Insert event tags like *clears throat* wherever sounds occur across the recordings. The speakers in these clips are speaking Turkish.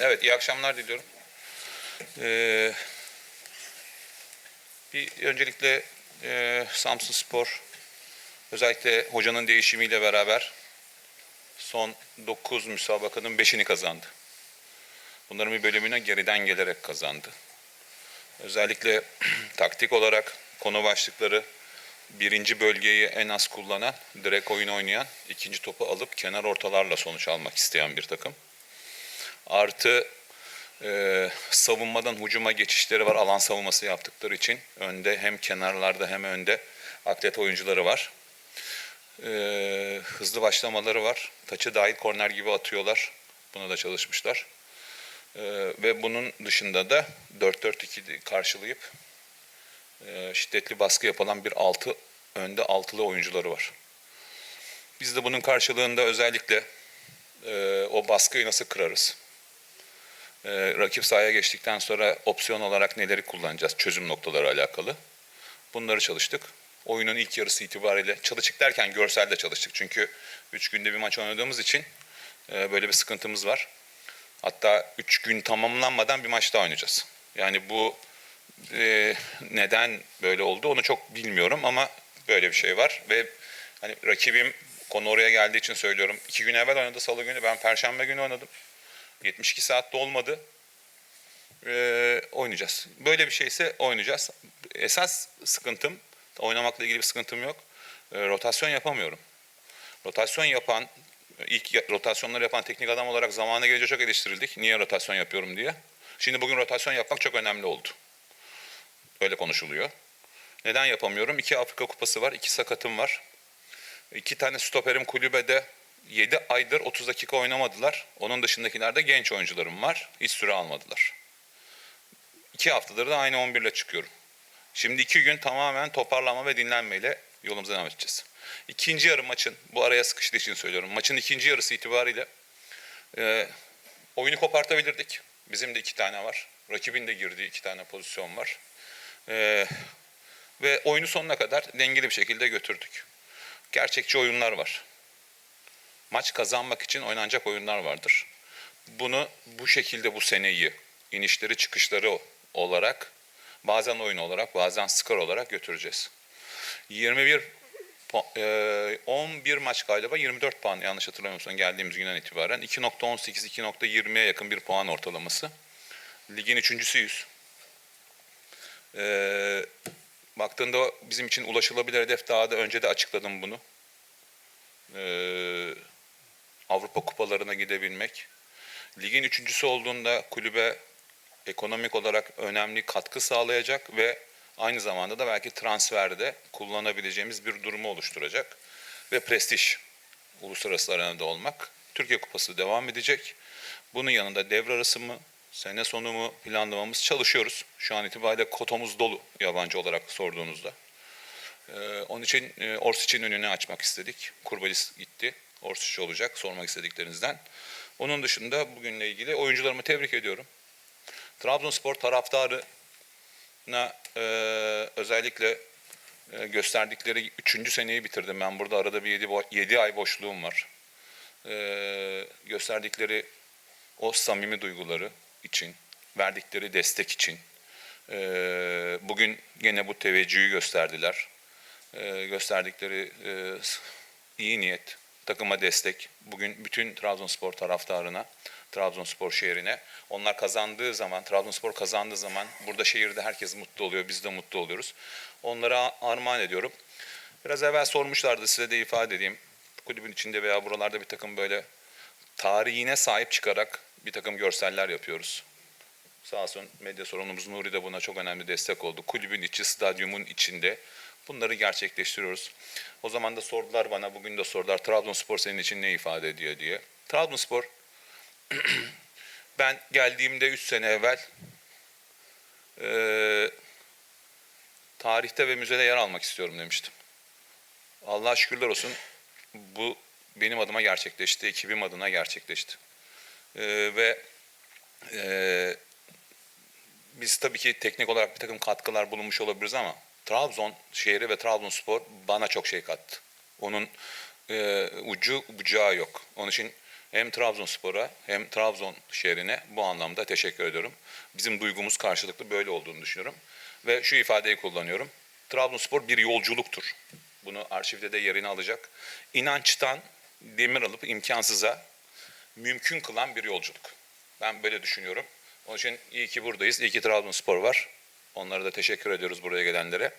Evet, iyi akşamlar diliyorum. Ee, bir öncelikle e, Samsun Spor, özellikle hocanın değişimiyle beraber son 9 müsabakanın 5'ini kazandı. Bunların bir bölümüne geriden gelerek kazandı. Özellikle *clears throat* taktik olarak konu başlıkları birinci bölgeyi en az kullanan, direkt oyun oynayan, ikinci topu alıp kenar ortalarla sonuç almak isteyen bir takım. Artı e, savunmadan hücuma geçişleri var. Alan savunması yaptıkları için önde hem kenarlarda hem önde atlet oyuncuları var. E, hızlı başlamaları var. Taçı dahil korner gibi atıyorlar. Buna da çalışmışlar. E, ve bunun dışında da 4-4-2 karşılayıp e, şiddetli baskı yapılan bir altı önde altılı oyuncuları var. Biz de bunun karşılığında özellikle e, o baskıyı nasıl kırarız? E, rakip sahaya geçtikten sonra opsiyon olarak neleri kullanacağız? Çözüm noktaları alakalı. Bunları çalıştık. Oyunun ilk yarısı itibariyle çalıştık derken görselde çalıştık. Çünkü 3 günde bir maç oynadığımız için e, böyle bir sıkıntımız var. Hatta 3 gün tamamlanmadan bir maç daha oynayacağız. Yani bu e, neden böyle oldu onu çok bilmiyorum ama böyle bir şey var ve hani rakibim konu oraya geldiği için söylüyorum. İki gün evvel oynadı salı günü ben perşembe günü oynadım. 72 saatte olmadı. Ee, oynayacağız. Böyle bir şeyse oynayacağız. Esas sıkıntım, oynamakla ilgili bir sıkıntım yok. Ee, rotasyon yapamıyorum. Rotasyon yapan, ilk rotasyonları yapan teknik adam olarak zamana gelince çok eleştirildik. Niye rotasyon yapıyorum diye. Şimdi bugün rotasyon yapmak çok önemli oldu. Öyle konuşuluyor. Neden yapamıyorum? İki Afrika Kupası var, iki sakatım var. İki tane stoperim kulübede 7 aydır 30 dakika oynamadılar. Onun dışındakilerde genç oyuncularım var. Hiç süre almadılar. İki haftadır da aynı 11 ile çıkıyorum. Şimdi iki gün tamamen toparlama ve dinlenmeyle yolumuza devam edeceğiz. İkinci yarı maçın, bu araya sıkıştığı için söylüyorum. Maçın ikinci yarısı itibariyle e, oyunu kopartabilirdik. Bizim de iki tane var. Rakibin de girdiği iki tane pozisyon var. E, ve oyunu sonuna kadar dengeli bir şekilde götürdük. Gerçekçi oyunlar var. Maç kazanmak için oynanacak oyunlar vardır. Bunu bu şekilde bu seneyi inişleri çıkışları olarak bazen oyun olarak bazen skor olarak götüreceğiz. 21 pu- e, 11 maç galiba 24 puan yanlış hatırlamıyorsam geldiğimiz günden itibaren 2.18 2.20'ye yakın bir puan ortalaması. Ligin üçüncüsüyüz. Ee, baktığında bizim için ulaşılabilir hedef daha da önce de açıkladım bunu. Ee, Avrupa kupalarına gidebilmek. Ligin üçüncüsü olduğunda kulübe ekonomik olarak önemli katkı sağlayacak ve aynı zamanda da belki transferde kullanabileceğimiz bir durumu oluşturacak. Ve prestij, uluslararası arenada olmak. Türkiye Kupası devam edecek. Bunun yanında devre arası mı, sene sonu mu planlamamız çalışıyoruz. Şu an itibariyle kotomuz dolu yabancı olarak sorduğunuzda. Ee, onun için e, Orsic'in önünü açmak istedik. Kurbalis gitti. Orsic olacak sormak istediklerinizden. Onun dışında bugünle ilgili oyuncularımı tebrik ediyorum. Trabzonspor taraftarına e, özellikle e, gösterdikleri 3. seneyi bitirdim. Ben burada arada bir 7, 7 ay boşluğum var. E, gösterdikleri o samimi duyguları için, verdikleri destek için, e, bugün yine bu teveccühü gösterdiler. E, gösterdikleri e, iyi niyet, takıma destek. Bugün bütün Trabzonspor taraftarına, Trabzonspor şehrine onlar kazandığı zaman, Trabzonspor kazandığı zaman burada şehirde herkes mutlu oluyor, biz de mutlu oluyoruz. Onlara armağan ediyorum. Biraz evvel sormuşlardı size de ifade edeyim. Kulübün içinde veya buralarda bir takım böyle tarihine sahip çıkarak bir takım görseller yapıyoruz. Sağ olsun medya sorumlumuz Nuri de buna çok önemli destek oldu. Kulübün içi, stadyumun içinde bunları gerçekleştiriyoruz. O zaman da sordular bana, bugün de sordular Trabzonspor senin için ne ifade ediyor diye. Trabzonspor, *clears throat* ben geldiğimde 3 sene evvel eee, tarihte ve müzede yer almak istiyorum demiştim. Allah'a şükürler olsun bu benim adıma gerçekleşti, ekibim adına gerçekleşti. Ee, ve e, biz tabii ki teknik olarak bir takım katkılar bulunmuş olabiliriz ama Trabzon şehri ve Trabzonspor bana çok şey kattı. Onun e, ucu bucağı yok. Onun için hem Trabzonspor'a hem Trabzon şehrine bu anlamda teşekkür ediyorum. Bizim duygumuz karşılıklı böyle olduğunu düşünüyorum. Ve şu ifadeyi kullanıyorum. Trabzonspor bir yolculuktur. Bunu arşivde de yerini alacak. İnançtan demir alıp imkansıza mümkün kılan bir yolculuk. Ben böyle düşünüyorum. Onun için iyi ki buradayız. İyi ki Trabzonspor var. Onlara da teşekkür ediyoruz buraya gelenlere.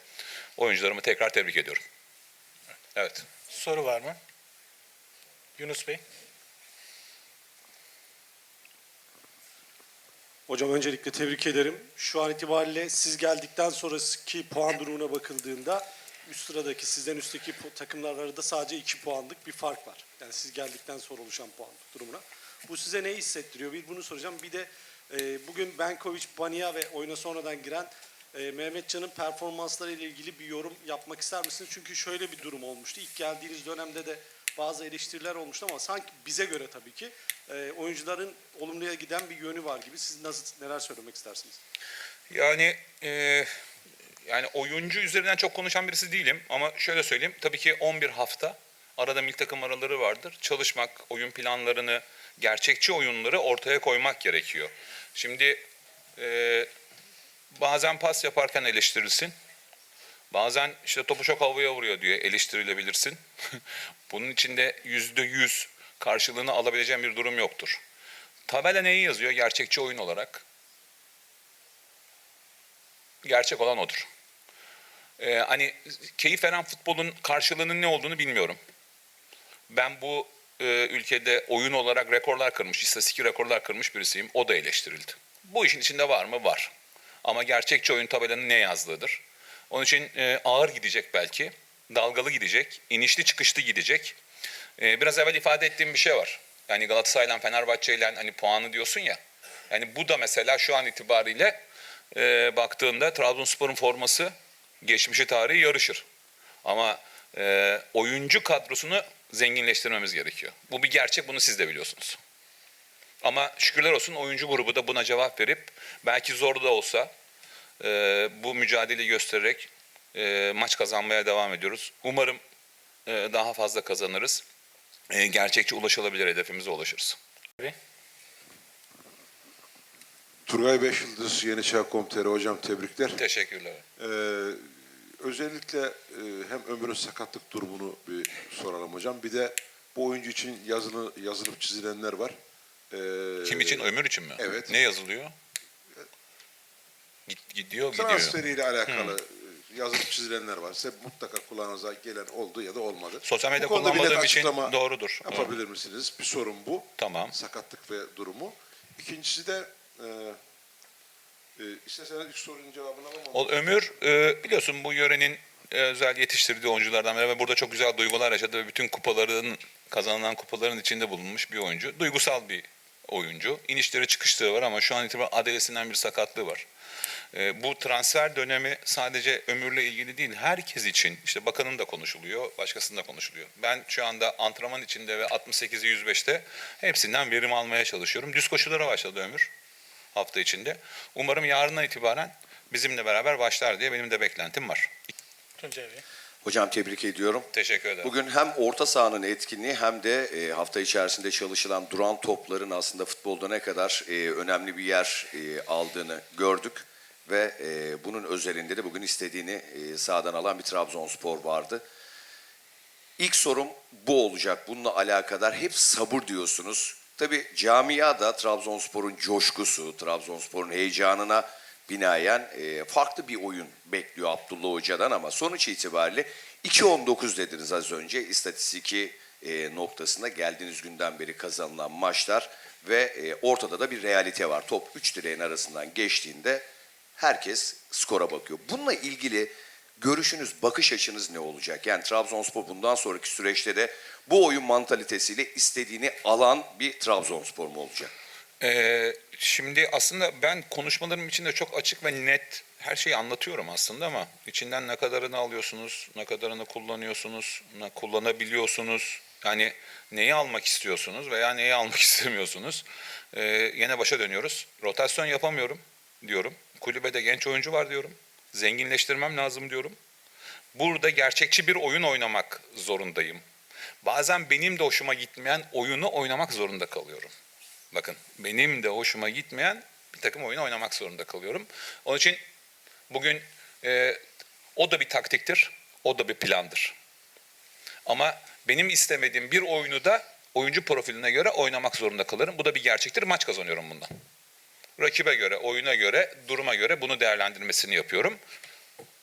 Oyuncularımı tekrar tebrik ediyorum. Evet. Soru var mı? Yunus Bey. Hocam öncelikle tebrik ederim. Şu an itibariyle siz geldikten sonraki puan durumuna bakıldığında üst sıradaki sizden üstteki takımlar arasında sadece 2 puanlık bir fark var. Yani siz geldikten sonra oluşan puan durumuna. Bu size ne hissettiriyor? Bir bunu soracağım. Bir de e, bugün Benkovic, Bania ve oyuna sonradan giren e, Mehmetcan'ın performansları ile ilgili bir yorum yapmak ister misiniz? Çünkü şöyle bir durum olmuştu. İlk geldiğiniz dönemde de bazı eleştiriler olmuştu ama sanki bize göre tabii ki e, oyuncuların olumluya giden bir yönü var gibi. Siz nasıl neler söylemek istersiniz? Yani e, yani oyuncu üzerinden çok konuşan birisi değilim ama şöyle söyleyeyim. Tabii ki 11 hafta arada milli takım araları vardır. Çalışmak, oyun planlarını, gerçekçi oyunları ortaya koymak gerekiyor. Şimdi e, bazen pas yaparken eleştirilsin. Bazen işte topu çok havaya vuruyor diye eleştirilebilirsin. *laughs* Bunun içinde yüzde yüz karşılığını alabileceğin bir durum yoktur. Tabela neyi yazıyor gerçekçi oyun olarak? gerçek olan odur. Ee, hani keyif veren futbolun karşılığının ne olduğunu bilmiyorum. Ben bu e, ülkede oyun olarak rekorlar kırmış, istatistik rekorlar kırmış birisiyim. O da eleştirildi. Bu işin içinde var mı? Var. Ama gerçekçi oyun tabelanın ne yazdığıdır. Onun için e, ağır gidecek belki, dalgalı gidecek, inişli çıkışlı gidecek. E, biraz evvel ifade ettiğim bir şey var. Yani Galatasaray'la Fenerbahçe'yle hani puanı diyorsun ya. Yani bu da mesela şu an itibariyle e, baktığında Trabzonspor'un forması geçmişi tarihi yarışır. Ama e, oyuncu kadrosunu zenginleştirmemiz gerekiyor. Bu bir gerçek, bunu siz de biliyorsunuz. Ama şükürler olsun oyuncu grubu da buna cevap verip belki zor da olsa e, bu mücadeleyi göstererek e, maç kazanmaya devam ediyoruz. Umarım e, daha fazla kazanırız. E, gerçekçi ulaşılabilir hedefimize ulaşırız. Turgay Beşyıldız Yeni Çağ Komiteri hocam tebrikler. Teşekkürler. Ee, özellikle e, hem ömrün sakatlık durumunu bir soralım hocam. Bir de bu oyuncu için yazılı, yazılıp çizilenler var. Ee, Kim için? Ömür için mi? Evet. Ne yazılıyor? Git, gidiyor, gidiyor. Transferiyle alakalı e, yazılıp çizilenler var. Size mutlaka kulağınıza gelen oldu ya da olmadı. Sosyal medya kullanmadığım için doğrudur. Yapabilir misiniz? Bir sorun bu. Tamam. Sakatlık ve durumu. İkincisi de e, e, isterseniz ilk sorunun cevabını alalım. O Ömür e, biliyorsun bu yörenin e, özel yetiştirdiği oyunculardan biri ve burada çok güzel duygular yaşadı ve bütün kupaların kazanılan kupaların içinde bulunmuş bir oyuncu. Duygusal bir oyuncu. İnişleri çıkışları var ama şu an itibariyle adalesinden bir sakatlığı var. E, bu transfer dönemi sadece ömürle ilgili değil, herkes için. işte bakanın da konuşuluyor, başkasının da konuşuluyor. Ben şu anda antrenman içinde ve 68'i 105'te hepsinden verim almaya çalışıyorum. Düz koşulara başladı ömür hafta içinde. Umarım yarından itibaren bizimle beraber başlar diye benim de beklentim var. Tuncay Bey. Hocam tebrik ediyorum. Teşekkür ederim. Bugün hem orta sahanın etkinliği hem de e, hafta içerisinde çalışılan duran topların aslında futbolda ne kadar e, önemli bir yer e, aldığını gördük. Ve e, bunun özelinde de bugün istediğini e, sahadan alan bir Trabzonspor vardı. İlk sorum bu olacak. Bununla alakadar hep sabır diyorsunuz. Tabi camia da Trabzonspor'un coşkusu, Trabzonspor'un heyecanına binaen e, farklı bir oyun bekliyor Abdullah Hoca'dan ama sonuç itibariyle 2-19 dediniz az önce istatistiki e, noktasında geldiğiniz günden beri kazanılan maçlar ve e, ortada da bir realite var. Top 3 direğin arasından geçtiğinde herkes skora bakıyor. Bununla ilgili görüşünüz, bakış açınız ne olacak? Yani Trabzonspor bundan sonraki süreçte de bu oyun mantalitesiyle istediğini alan bir Trabzonspor mu olacak? Ee, şimdi aslında ben konuşmalarım içinde çok açık ve net her şeyi anlatıyorum aslında ama içinden ne kadarını alıyorsunuz, ne kadarını kullanıyorsunuz, ne kullanabiliyorsunuz. Yani neyi almak istiyorsunuz veya neyi almak *laughs* istemiyorsunuz. Ee, yine başa dönüyoruz. Rotasyon yapamıyorum diyorum. Kulübede genç oyuncu var diyorum. Zenginleştirmem lazım diyorum. Burada gerçekçi bir oyun oynamak zorundayım. bazen benim de hoşuma gitmeyen oyunu oynamak zorunda kalıyorum. Bakın benim de hoşuma gitmeyen bir takım oyunu oynamak zorunda kalıyorum. Onun için bugün e, o da bir taktiktir, o da bir plandır. Ama benim istemediğim bir oyunu da oyuncu profiline göre oynamak zorunda kalırım. Bu da bir gerçektir. Maç kazanıyorum bundan. Rakibe göre, oyuna göre, duruma göre bunu değerlendirmesini yapıyorum.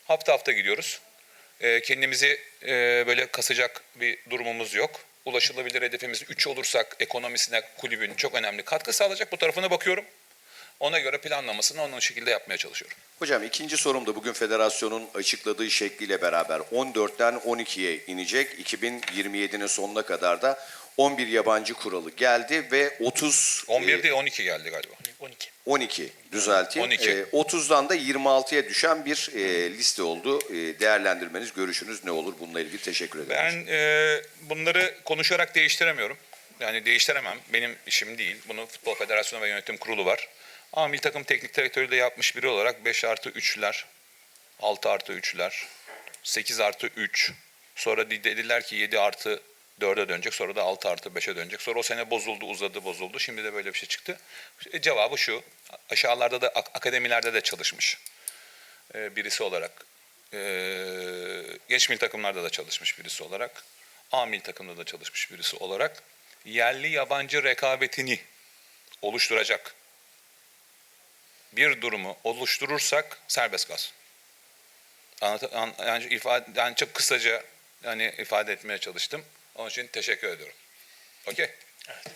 Hafta hafta gidiyoruz. Ee, kendimizi e, böyle kasacak bir durumumuz yok. Ulaşılabilir hedefimiz 3 olursak ekonomisine kulübün çok önemli katkı sağlayacak. Bu tarafına bakıyorum. Ona göre planlamasını onun şekilde yapmaya çalışıyorum. Hocam ikinci sorum da bugün federasyonun açıkladığı şekliyle beraber 14'ten 12'ye inecek. 2027'nin sonuna kadar da 11 yabancı kuralı geldi ve 30 11 e, değil 12 geldi galiba. 12. 12 düzelteyim. 12. E, 30'dan da 26'ya düşen bir e, liste oldu. E, değerlendirmeniz, görüşünüz ne olur? Bununla ilgili teşekkür ederim. Ben e, bunları konuşarak değiştiremiyorum. Yani değiştiremem. Benim işim değil. Bunun Futbol Federasyonu ve Yönetim Kurulu var. Ama milli takım teknik direktörü de yapmış biri olarak 5 artı 3'ler, 6 artı 3'ler, 8 artı 3. Sonra de- dediler ki 7 artı 4'e dönecek. Sonra da 6 artı 5'e dönecek. Sonra o sene bozuldu, uzadı, bozuldu. Şimdi de böyle bir şey çıktı. E, cevabı şu. Aşağılarda da ak- akademilerde de çalışmış e, birisi olarak. E, genç milli takımlarda da çalışmış birisi olarak. A milli takımda da çalışmış birisi olarak. Yerli yabancı rekabetini oluşturacak bir durumu oluşturursak serbest gaz. Anlat, an, yani, ifade, yani çok kısaca yani ifade etmeye çalıştım. Onun için teşekkür ediyorum. Okey? Evet.